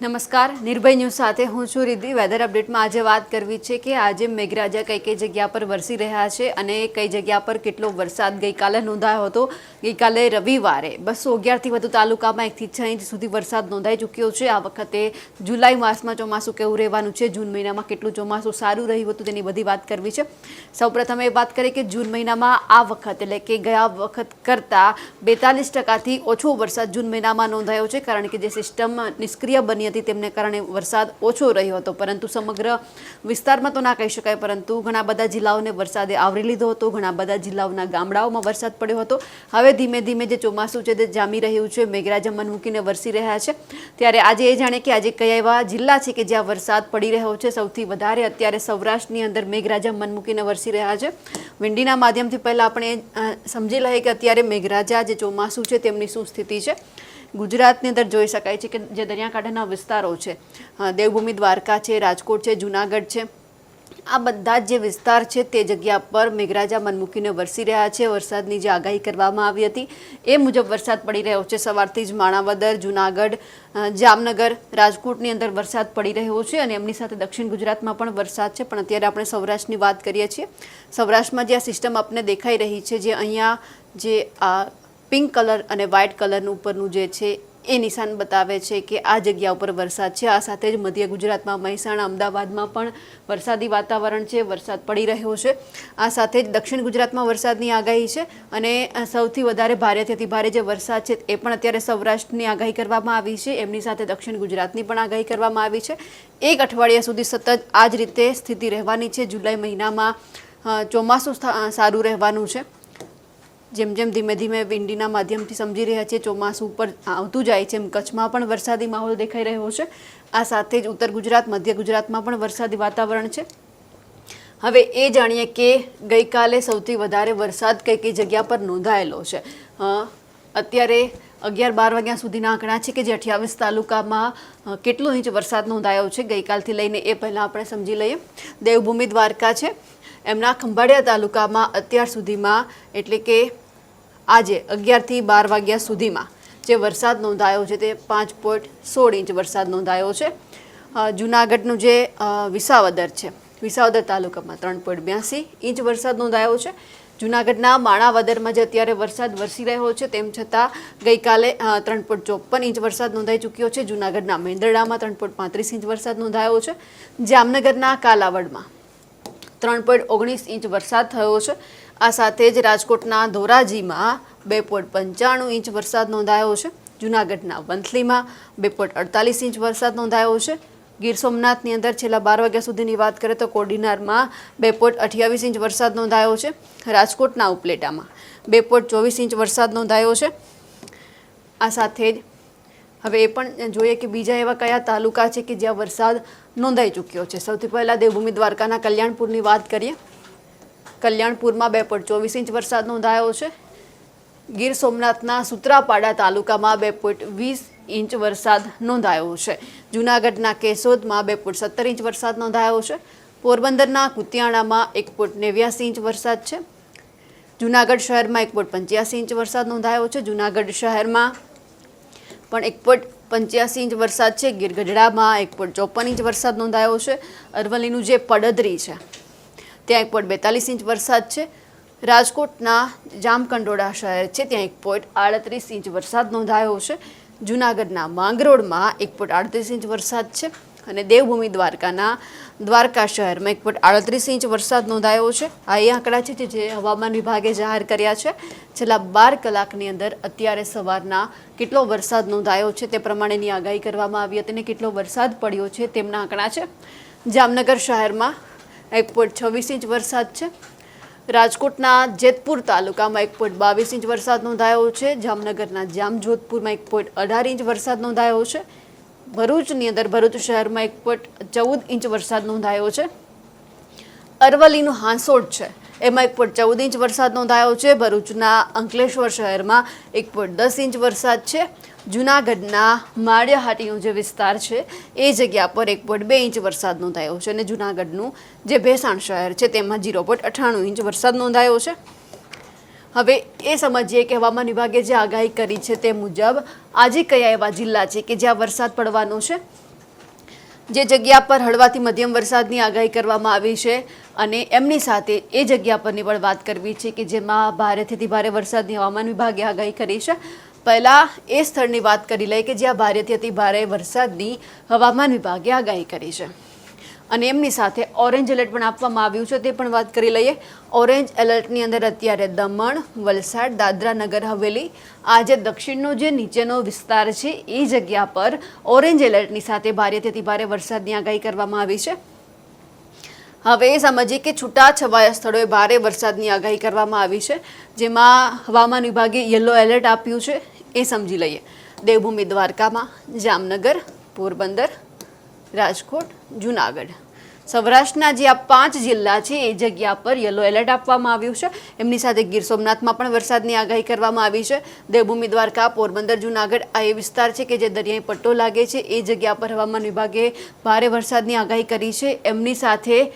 નમસ્કાર, નિર્ભય ન્યૂઝ સાથે હું છું રિદ્ધિ. વેધર અપડેટમાં આજે વાત કરવી છે કે આજે મેઘરાજા કઈ કઈ જગ્યા પર વરસી રહ્યા છે અને કઈ જગ્યા પર કેટલો વરસાદ ગઈકાલે નોંધાયો હતો? ગઈકાલે રવિવારે બસો અગિયારથી વધુ તાલુકામાં એકથી છ ઇંચ સુધી વરસાદ નોંધાઈ ચૂક્યો છે. આ વખતે જુલાઈ માસમાં ચોમાસું કેવું રહેવાનું છે? જૂન મહિનામાં કેટલું ચોમાસું સારું રહ્યું હતું તેની બધી વાત કરવી છે. સૌપ્રથમ એ વાત કરીએ કે જૂન મહિનામાં આ વખત, એટલે કે ગયા વખત કરતાં બેતાલીસ ટકાથી ઓછો વરસાદ જૂન મહિનામાં નોંધાયો છે, કારણ કે જે સિસ્ટમ નિષ્ક્રિય બની હતી તેમને કારણે વરસાદ ઓછો રહ્યો હતો. પરંતુ સમગ્ર વિસ્તારમાં તો ના કહી શકાય, પરંતુ ઘણા બધા જિલ્લાઓને વરસાદે આવરી લીધો હતો. ઘણા બધા જિલ્લાઓના ગામડાઓમાં વરસાદ પડ્યો હતો. હવે ધીમે ધીમે જે ચોમાસું છે તે જામી રહ્યું છે. મેઘરાજા મન મૂકીને વરસી રહ્યા છે. ત્યારે આજે એ જાણે કે આજે કયા એવા જિલ્લા છે કે જ્યાં વરસાદ પડી રહ્યો છે. સૌથી વધારે અત્યારે સૌરાષ્ટ્રની અંદર મેઘરાજા મન મૂકીને વરસી રહ્યા છે. વિંડીના માધ્યમથી પહેલાં આપણે સમજી લઈએ કે અત્યારે મેઘરાજા જે ચોમાસું છે તેમની શું સ્થિતિ છે. ગુજરાતની અંદર જોઈ શકાય છે કે જે દરિયાકાંઠાના વિસ્તારો છે દેવભૂમિ દ્વારકા છે, રાજકોટ છે, જુનાગઢ છે, આ બધા જ જે વિસ્તાર છે તે જગ્યા પર મેઘરાજા મન વરસી રહ્યા છે. વરસાદની જે આગાહી કરવામાં આવી હતી એ મુજબ વરસાદ પડી રહ્યો છે. સવારથી જ માણાવદર, જુનાગઢ જામનગર, રાજકોટની અંદર વરસાદ પડી રહ્યો છે અને એમની સાથે દક્ષિણ ગુજરાતમાં પણ વરસાદ છે. પણ અત્યારે આપણે સૌરાષ્ટ્રની વાત કરીએ છીએ. સૌરાષ્ટ્રમાં જે આ સિસ્ટમ આપને દેખાઈ રહી છે, જે અહીંયા જે આ પિંક કલર અને વ્હાઇટ કલરનું ઉપરનું જે છે એ નિશાન બતાવે છે કે આ જગ્યા ઉપર વરસાદ છે. આ સાથે જ મધ્ય ગુજરાતમાં મહેસાણા, અમદાવાદમાં પણ વરસાદી વાતાવરણ છે. વરસાદ પડી રહ્યો છે. આ સાથે જ દક્ષિણ ગુજરાતમાં વરસાદની આગાહી છે અને સૌથી વધારે ભારેથી અતિ ભારે જે વરસાદ છે એ પણ અત્યારે સૌરાષ્ટ્રની આગાહી કરવામાં આવી છે. એમની સાથે દક્ષિણ ગુજરાતની પણ આગાહી કરવામાં આવી છે. એક અઠવાડિયા સુધી સતત આ જ રીતે સ્થિતિ રહેવાની છે. જુલાઈ મહિનામાં ચોમાસું સારું રહેવાનું છે. જેમ જેમ ધીમે ધીમે વિંડીના માધ્યમથી સમજી રહ્યા છીએ ચોમાસું ઉપર આવતું જાય છે, એમ કચ્છમાં પણ વરસાદી માહોલ દેખાઈ રહ્યો છે. આ સાથે જ ઉત્તર ગુજરાત, મધ્ય ગુજરાતમાં પણ વરસાદી વાતાવરણ છે. હવે એ જાણીએ કે ગઈકાલે સૌથી વધારે વરસાદ કઈ કઈ જગ્યા પર નોંધાયેલો છે. અત્યારે અગિયાર બાર વાગ્યા સુધીના આંકડા છે કે જે અઠ્યાવીસ તાલુકામાં કેટલો ઇંચ વરસાદ નોંધાયો છે? ગઈકાલથી લઈને એ પહેલાં આપણે સમજી લઈએ. દેવભૂમિ દ્વારકા છે. એમના ખંભાળિયા તાલુકામાં અત્યાર સુધીમાં, એટલે કે આજે અગિયારથી બાર વાગ્યા સુધીમાં જે વરસાદ નોંધાયો છે તે પાંચ પોઈન્ટ સોળ ઇંચ વરસાદ નોંધાયો છે. જુનાગઢનું જે વિસાવદર છે, વિસાવદર તાલુકામાં ત્રણ પોઈન્ટ બ્યાસી ઇંચ વરસાદ નોંધાયો છે. જૂનાગઢના માણાવદરમાં જે અત્યારે વરસાદ વરસી રહ્યો છે તેમ છતાં ગઈકાલે ત્રણ પોઈન્ટ ચોપન ઇંચ વરસાદ નોંધાઈ ચૂક્યો છે. જૂનાગઢના મેંદરડામાં ત્રણ પોઈન્ટ પાંત્રીસ ઇંચ વરસાદ નોંધાયો છે. જામનગરના કાલાવડમાં ત્રણ પોઈન્ટ ઓગણીસ ઇંચ વરસાદ થયો છે. આ સાથે જ રાજકોટના ધોરાજીમાં બે પોઈન્ટ પંચાણું ઇંચ વરસાદ નોંધાયો છે. જૂનાગઢના વંથલીમાં બે પોઈન્ટ અડતાલીસ ઇંચ વરસાદ નોંધાયો છે. ગીર સોમનાથની અંદર છેલ્લા બાર વાગ્યા સુધીની વાત કરીએ તો કોડીનારમાં બે પોઈન્ટ અઠ્યાવીસ ઇંચ વરસાદ નોંધાયો છે. રાજકોટના ઉપલેટામાં બે પોઈન્ટ ચોવીસ ઇંચ વરસાદ નોંધાયો છે. આ સાથે જ હવે એ પણ જોઈએ કે બીજા એવા કયા તાલુકા છે કે જ્યાં વરસાદ નોંધાઈ ચૂક્યો છે. સૌથી પહેલાં દેવભૂમિ દ્વારકાના કલ્યાણપુરની વાત કરીએ. કલ્યાણપુરમાં બે પોઈન્ટ ચોવીસ ઇંચ વરસાદ નોંધાયો છે. ગીર સોમનાથના સુત્રાપાડા તાલુકામાં બે પોઈન્ટ વીસ ઇંચ વરસાદ નોંધાયો છે. જૂનાગઢના કેશોદમાં બે પોઈન્ટ સત્તર ઇંચ વરસાદ નોંધાયો છે. પોરબંદરના કુતિયાણામાં એક પોઈન્ટ નેવ્યાસી ઇંચ વરસાદ છે. જૂનાગઢ શહેરમાં એક પોઈન્ટ પંચ્યાસી ઇંચ વરસાદ નોંધાયો છે. જૂનાગઢ શહેરમાં પણ એક પોઈન્ટ પંચ્યાસી ઇંચ વરસાદ છે ગીર ગઢડામાં એક પોઈન્ટ ચોપન ઇંચ વરસાદ નોંધાયો છે, અરવલ્લીનું જે પડદરી છે, ત્યાં એક પોઈન્ટ બેતાલીસ ઇંચ વરસાદ છે, રાજકોટના જામકંડોળા શહેર છે, ત્યાં એક પોઈન્ટ આડત્રીસ ઇંચ વરસાદ નોંધાયો છે, જૂનાગઢના માંગરોળમાં એક પોઈન્ટ આડત્રીસ ઇંચ વરસાદ છે અને દેવભૂમિ દ્વારકાના દ્વારકા શહેરમાં એક પોઈન્ટ આડત્રીસ ઇંચ વરસાદ નોંધાયો છે. આ એ આંકડા છે જે- હવામાન વિભાગે જાહેર કર્યા છે. છેલ્લા બાર કલાકની અંદર અત્યારે સવારના કેટલો વરસાદ નોંધાયો છે તે પ્રમાણેની આગાહી કરવામાં આવી હતી અને કેટલો વરસાદ પડ્યો છે તેમના આંકડા છે. જામનગર શહેરમાં એક પોઈન્ટ છવ્વીસ ઇંચ વરસાદ છે. રાજકોટના જેતપુર તાલુકામાં એક પોઈન્ટ બાવીસ ઇંચ વરસાદ નોંધાયો છે. જામનગરના જામજોધપુરમાં એક પોઈન્ટ અઢાર ઇંચ વરસાદ નોંધાયો છે. ભરૂચની અંદર ભરૂચ શહેરમાં એક પોઈન્ટ ચૌદ ઇંચ વરસાદ નોંધાયો છે. અરવલ્લીનું હાંસોડ છે. એમાં એક પોઈન્ટ ચૌદ ઇંચ વરસાદ નોંધાયો છે. ભરૂચના અંકલેશ્વર શહેરમાં એક પોઈન્ટ દસ ઇંચ વરસાદ છે. જૂનાગઢના માળિયાહાટીનો જે વિસ્તાર છે, એ જગ્યા પર એક પોઈન્ટ બે ઇંચ વરસાદ નોંધાયો છે અને જૂનાગઢનું જે ભેસાણ શહેર છે, તેમાં જીરો પોઈન્ટ અઠ્ઠાણું ઇંચ વરસાદ નોંધાયો છે. હવે એ સમજીએ કે હવામાન વિભાગે જે આગાહી કરી છે તે મુજબ આજે કયા એવા જિલ્લા છે કે જ્યાં વરસાદ પડવાનો છે? જે જગ્યા પર હળવાથી મધ્યમ વરસાદની આગાહી કરવામાં આવી છે અને એમની સાથે એ જગ્યા પરની પણ વાત કરવી છે કે જેમાં ભારેથી ભારે વરસાદની હવામાન વિભાગે આગાહી કરી છે. પહેલાં એ સ્થળની વાત કરી લઈએ કે જ્યાં ભારેથી અતિ ભારે વરસાદની હવામાન વિભાગે આગાહી કરી છે. અને એમની સાથે ઓરેન્જ એલર્ટ પણ આપવામાં આવ્યું છે, તે પણ વાત કરી લઈએ. ઓરેન્જ એલર્ટની અંદર અત્યારે દમણ, વલસાડ, દાદરા નગર, હવેલી. આ જે દક્ષિણનો જે નીચેનો વિસ્તાર છે, એ જગ્યા પર ઓરેન્જ એલર્ટની સાથે ભારેથી ભારે વરસાદની આગાહી કરવામાં આવી છે. હવે એ સમજીએ કે છૂટા છવાયા સ્થળોએ ભારે વરસાદની આગાહી કરવામાં આવી છે, જેમાં હવામાન વિભાગે યલો એલર્ટ આપ્યું છે, એ સમજી લઈએ. દેવભૂમિ દ્વારકામાં, જામનગર, પોરબંદર રાજકોટ, જુનાગઢ. સૌરાષ્ટ્રના જે આ પાંચ જિલ્લા છે, એ જગ્યા પર યલો એલર્ટ આપવામાં આવ્યું છે. એમની સાથે ગીર સોમનાથમાં પણ વરસાદની આગાહી કરવામાં આવી છે. દેવભૂમિ દ્વારકા, પોરબંદર, જુનાગઢ આ એ વિસ્તાર છે કે જે દરિયાઈ પટ્ટો લાગે છે. એ જગ્યા પર હવામાન વિભાગે ભારે વરસાદની આગાહી કરી છે. એમની સાથે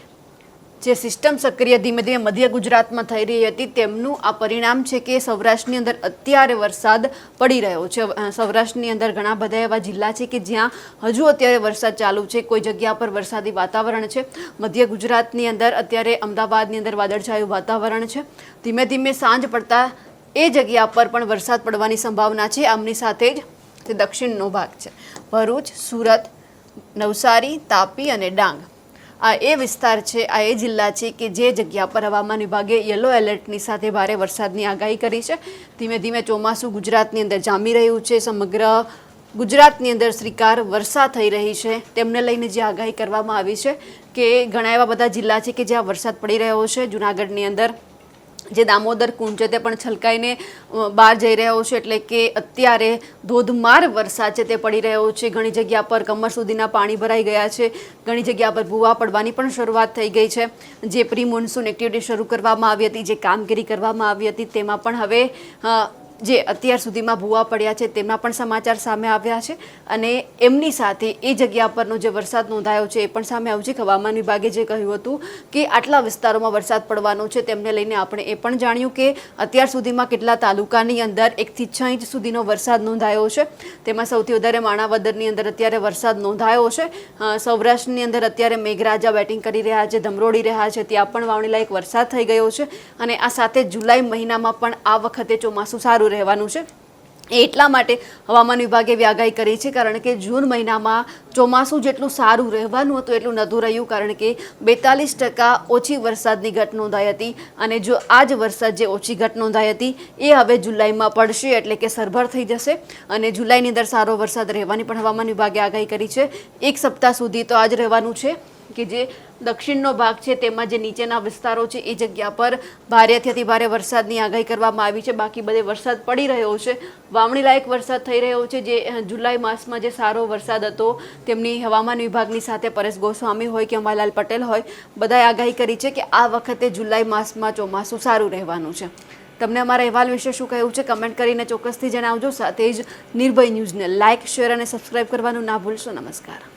જે સિસ્ટમ સક્રિય ધીમે ધીમે મધ્ય ગુજરાતમાં થઈ રહી હતી, તેમનું આ પરિણામ છે કે સૌરાષ્ટ્રની અંદર અત્યારે વરસાદ પડી રહ્યો છે. સૌરાષ્ટ્રની અંદર ઘણા બધા એવા જિલ્લા છે કે જ્યાં હજુ અત્યારે વરસાદ ચાલુ છે. કોઈ જગ્યા પર વરસાદી વાતાવરણ છે. મધ્ય ગુજરાતની અંદર અત્યારે અમદાવાદની અંદર વાદળછાયું વાતાવરણ છે. ધીમે ધીમે સાંજ પડતા એ જગ્યા પર પણ વરસાદ પડવાની સંભાવના છે. આમની સાથે જ તે દક્ષિણનો ભાગ છે. ભરૂચ, સુરત, નવસારી, તાપી અને ડાંગ. આ એ વિસ્તાર છે, આ એ જિલ્લા છે કે જે જગ્યા પર હવામાન વિભાગે યલો એલર્ટની સાથે ભારે વરસાદની આગાહી કરી છે. ધીમે ધીમે ચોમાસું ગુજરાતની અંદર જામી રહ્યું છે. સમગ્ર ગુજરાતની અંદર શ્રીકાર વર્ષા થઈ રહી છે. તેમને લઈને જે આગાહી કરવામાં આવી છે કે ઘણા એવા બધા જિલ્લા છે કે જ્યાં વરસાદ પડી રહ્યો છે. જુનાગઢની અંદર જે દામોદર કુંડ છે તે પણ છલકાઈને બહાર જઈ રહ્યો છે એટલે કે અત્યારે ધોધમાર વરસાદ છે તે પડી રહ્યો છે. ઘણી જગ્યા પર કમર સુધીના પાણી ભરાઈ ગયા છે. ઘણી જગ્યા પર ભૂવા પડવાની પણ શરૂઆત થઈ ગઈ છે. જે પ્રી મોન્સૂન એક્ટિવિટી શરૂ કરવામાં આવી હતી, જે કામગીરી કરવામાં આવી હતી, તેમાં પણ હવે જે અત્યાર સુધીમાં ભૂવા પડ્યા છે, તેમના પણ સમાચાર સામે આવ્યા છે અને એમની સાથે એ જગ્યા પરનો જે વરસાદ નોંધાયો છે, એ પણ સામે આવ્યું છે. હવામાન વિભાગે જે કહ્યું હતું કે આટલા વિસ્તારોમાં વરસાદ પડવાનો છે, તેમને લઈને આપણે એ પણ જાણ્યું કે અત્યાર સુધીમાં કેટલા તાલુકાની અંદર એકથી છ ઇંચ સુધીનો વરસાદ નોંધાયો છે. તેમાં સૌથી વધારે માણાવદરની અંદર અત્યારે વરસાદ નોંધાયો છે. સૌરાષ્ટ્રની અંદર અત્યારે મેઘરાજા બેટિંગ કરી રહ્યા છે, ધમરોડી રહ્યા છે, ત્યાં પણ વાવણીલાયક વરસાદ થઈ ગયો છે અને આ સાથે જુલાઈ મહિનામાં પણ આ વખતે ચોમાસું સારું રહેવાનું છે. એટલા માટે હવામાન વિભાગે વ્યાગાઈ કરી છે, કારણ કે જૂન મહિનામાં ચોમાસું જેટલું સારું રહેવાનું હતું, એટલું નતું રહ્યું, કારણ કે બેતાલીસ ટકા ઓછી વરસાદની ઘટ નોંધાઈ હતી અને જો આ જ વરસાદ જે ઓછી ઘટ નોંધાઈ હતી, એ હવે જુલાઈમાં પડશે, એટલે કે સરભર થઈ જશે. અને જુલાઈની અંદર સારો વરસાદ રહેવાની પણ હવામાન વિભાગે આગાહી કરી છે. એક સપ્તાહ સુધી તો આજ રહેવાનું છે. કે જે દક્ષિણનો ભાગ છે, તેમાં જે નીચેના વિસ્તારો છે, એ જગ્યા પર ભારેથી અતિ ભારે વરસાદની આગાહી કરવામાં આવી છે. બાકી બધે વરસાદ પડી રહ્યો છે. વાવણી લાયક વરસાદ થઈ રહ્યો છે. જે જુલાઈ માસમાં જે સારો વરસાદ હતો, તેમની હવામાન વિભાગની સાથે પરેશ ગોસ્વામી હોય કે અંબાલાલ પટેલ હોય, બધાએ આગાહી કરી છે કે આ વખતે જુલાઈ માસમાં ચોમાસું સારું રહેવાનું છે. તમને અમારા અહેવાલ વિશે શું કહેવું છે, કમેન્ટ કરીને ચોક્કસથી જણાવજો. સાથે જ નિર્ભય ન્યૂઝને લાઇક, શેર અને સબસ્ક્રાઇબ કરવાનું ના ભૂલશો. નમસ્કાર.